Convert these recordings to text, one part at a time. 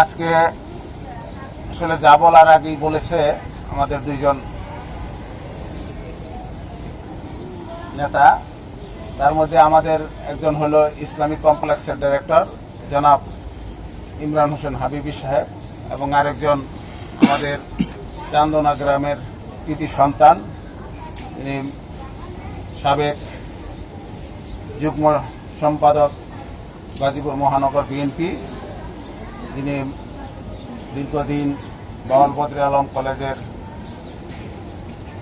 আজকে আসলে যা বলার আগেই বলেছে আমাদের দুইজন নেতা। তার মধ্যে আমাদের একজন হলো ইসলামিক কমপ্লেক্সের ডাইরেক্টর, জনাব ইমরান হোসেন হাবিবি সাহেব। এবং আরেকজন আমাদের চান্দনা গ্রামের কৃতি সন্তান তিনি সাবেক যুগ্ম সম্পাদক গাজীপুর মহানগর বিএনপি, যিনি দীর্ঘদিন বাউল বদরে আলম কলেজের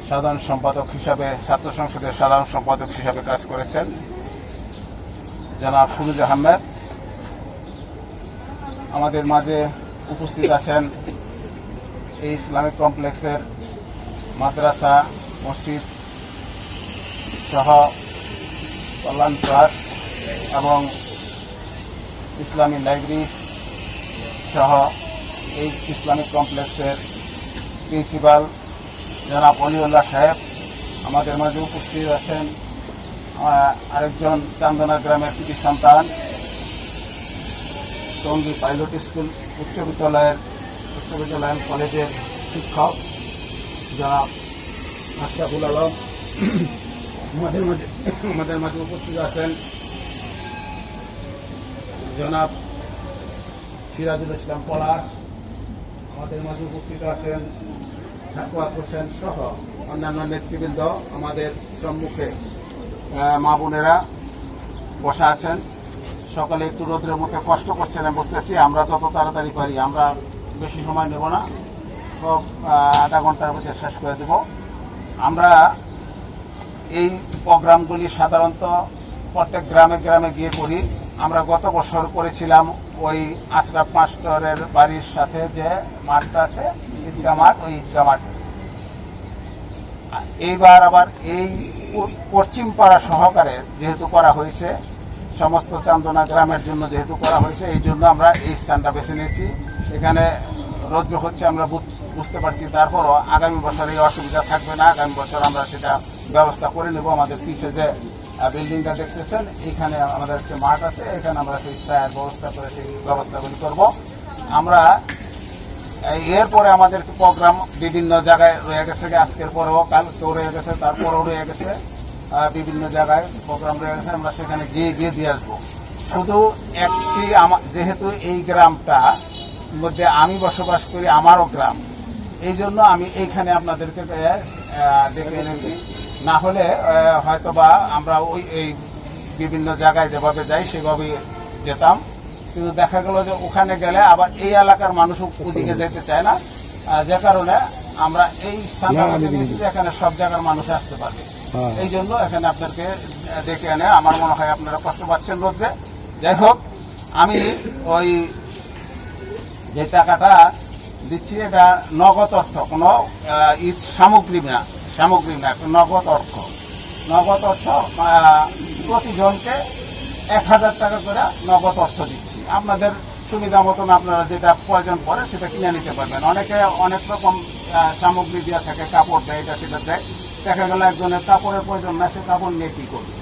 সাধারণ সম্পাদক হিসাবে, ছাত্র সংসদের সাধারণ সম্পাদক হিসাবে কাজ করেছেন, জনাব সুরুজ আহমেদ। আমাদের মাঝে উপস্থিত আছেন এই ইসলামিক কমপ্লেক্সের মাদ্রাসা, মসজিদ সহ কল্যাণ ট্রাস্ট এবং ইসলামী লাইব্রেরি সহ এই ইসলামিক কমপ্লেক্সের প্রিন্সিপাল জনাব অলিউল্লাহ সাহেব আমাদের মাঝে উপস্থিত আছেন। আরেকজন চান্দনা গ্রামের কৃতি সন্তান টঙ্গী পাইলট স্কুল উচ্চ বিদ্যালয়ের উচ্চ বিদ্যালয় কলেজের শিক্ষক যারা আশরাফুল আলম। আমাদের মাঝে। আমাদের মাঝে উপস্থিত আছেন জনাব সিরাজুল ইসলাম পলাশ। আমাদের মাঝে উপস্থিত আছেন সাকুয়াত হোসেন সহ অন্যান্য নেতৃবৃন্দ। আমাদের সম্মুখে মা বোনেরা বসা আছেন। সকালে একটু রোদ্রের মধ্যে কষ্ট করছেন আমি বুঝতেছি। আমরা যত তাড়াতাড়ি পারি, আমরা বেশি সময় নেব না। সব আধা ঘণ্টার মধ্যে শেষ করে দেব। আমরা এই প্রোগ্রামগুলি সাধারণত প্রত্যেক গ্রামে গ্রামে গিয়ে করি। আমরা গত বছর করেছিলাম ওই আশরাফ মাস্টরের বাড়ির সাথে যে মাঠটা আছে ঈদগা মাঠ, ওই ঈদগা মাঠে। এইবার আবার এই পশ্চিম পাড়া সহকারে যেহেতু করা হয়েছে সমস্ত চান্দনা গ্রামের জন্য যেহেতু করা হয়েছে, এই জন্য আমরা এই স্থানটা বেছে নিয়েছি। এখানে রৌদ্র হচ্ছে, আমরা বুঝ- বুঝতে পারছি। তারপরও আগামী বছর এই অসুবিধা থাকবে না। আগামী বছর আমরা সেটা ব্যবস্থা করে নেব। আমাদের পিছে যে বিল্ডিংটা দেখতেছেন, এখানে আমাদের একটা মাঠ আছে। এখানে আমরা সেই ছায়ার ব্যবস্থা করে সেই ব্যবস্থাগুলি করব। আমরা এরপরে আমাদের প্রোগ্রাম বিভিন্ন জায়গায় রয়ে গেছে। আজকের পরেও কাল তো রয়ে গেছে, তারপরেও রয়ে গেছে। বিভিন্ন জায়গায় প্রোগ্রাম রয়ে গেছে আমরা সেখানে গিয়ে গিয়ে দিয়ে আসব। শুধু একটি যেহেতু এই গ্রামটা মধ্যে আমি বসবাস করি আমারও গ্রাম। এই জন্য আমি এইখানে আপনাদেরকে ডেকে এনেছি। না হলে আহ, হয়তোবা আমরা ওই এই বিভিন্ন জায়গায় যেভাবে যাই সেভাবে যেতাম। কিন্তু দেখা গেল যে ওখানে গেলে আবার এই এলাকার মানুষ ওদিকে যেতে চায় না। যে কারণে আমরা এই স্থানটা যে এখানে সব জায়গার মানুষ আসতে পারবে। এই জন্য এখানে আপনাকে ডেকে এনে আমার মনে হয় আপনারা কষ্ট পাচ্ছেন রোদ্রে যাই হোক, আমি ওই যে টাকাটা দিচ্ছি, এটা নগদ অর্থ, কোনো ঈদ সামগ্রী না সামগ্রী না নগদ অর্থ। নগদ অর্থ প্রতিজনকে এক হাজার টাকা করে নগদ অর্থ দিচ্ছি। আপনাদের সুবিধা মতন আপনারা যেটা প্রয়োজন পড়ে সেটা কিনে নিতে পারবেন। অনেকে অনেক রকম সামগ্রী দেওয়া থাকে, কাপড় দেয়, এটা সেটা দেয়। দেখা গেল একজনের কাপড়ের প্রয়োজন না সে কাপড় নিয়ে কি করবে?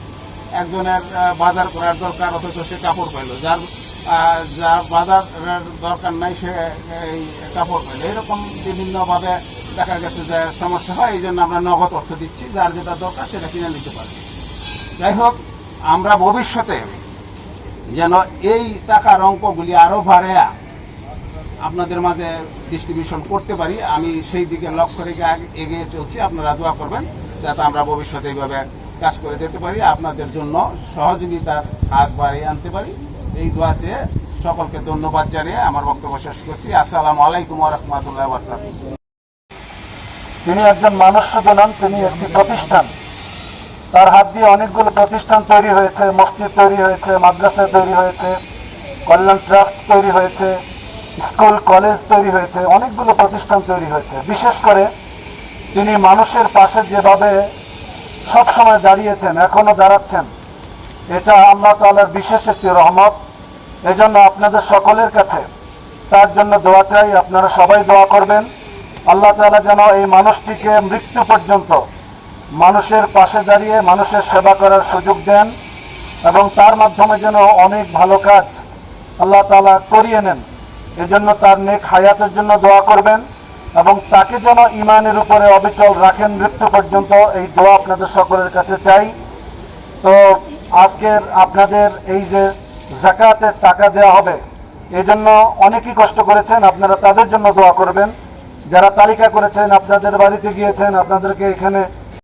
একজনের বাজার করার দরকার অথচ সে কাপড় পাইলো। যার আহ, যার বাজারের দরকার নাই সে এই কাপড় পাইলো। এরকম বিভিন্নভাবে দেখা গেছে যে সমস্যা হয় এই জন্য আমরা নগদ অর্থ দিচ্ছি। যার যেটা দরকার সেটা কিনে নিতে পারবে। যাই হোক আমরা ভবিষ্যতে যেন এই টাকার অঙ্কগুলি আরও বাড়ায়া আপনাদের মাঝে ডিস্ট্রিবিউশন করতে পারি, আমি সেই দিকে লক্ষ্য রেখে এগিয়ে চলছি। আপনারা দোয়া করবেন যাতে আমরা ভবিষ্যতে এইভাবে কাজ করে যেতে পারি। আপনাদের জন্য সহযোগিতার হাত বাড়িয়ে আনতে পারি। এই দোয়া চেয়ে সকলকে ধন্যবাদ জানিয়ে আমার বক্তব্য শেষ করছি। আসসালামু আলাইকুম রহমতুল্লাহ তিনি একজন মানুষ শুধু তিনি একটি প্রতিষ্ঠান। তার হাত দিয়ে অনেকগুলো প্রতিষ্ঠান তৈরি হয়েছে, মসজিদ তৈরি হয়েছে, মাদ্রাসা তৈরি হয়েছে, কল্যাণ ট্রাস্ট তৈরি হয়েছে। স্কুল, কলেজ তৈরি হয়েছে, অনেকগুলো প্রতিষ্ঠান তৈরি হয়েছে। বিশেষ করে তিনি মানুষের পাশে যেভাবে সব সময় দাঁড়িয়েছেন এখনও দাঁড়াচ্ছেন, এটা আল্লাহ তাআলার বিশেষ একটি রহমত। এজন্য আপনাদের সকলের কাছে তার জন্য দোয়া চাই, আপনারা সবাই দোয়া করবেন। আল্লাহ তাআলা যেন এই মানুষটিকে মৃত্যু পর্যন্ত মানুষের পাশে দাঁড়িয়ে মানুষের সেবা করার সুযোগ দেন এবং তার মাধ্যমে যেন অনেক ভালো কাজ আল্লাহ তালা করিয়ে নেন। এজন্য তার নেক হায়াতের জন্য দোয়া করবেন এবং তাকে যেন ইমানের উপরে অবিচল রাখেন মৃত্যু পর্যন্ত এই দোয়া আপনাদের সকলের কাছে চাই। তো আজকের আপনাদের এই যে জাকাতের টাকা দেওয়া হবে, এই জন্য অনেকেই কষ্ট করেছেন, আপনারা তাদের জন্য দোয়া করবেন। যারা তালিকা করেছেন, আপনাদের বাড়িতে গিয়েছেন, আপনাদেরকে এখানে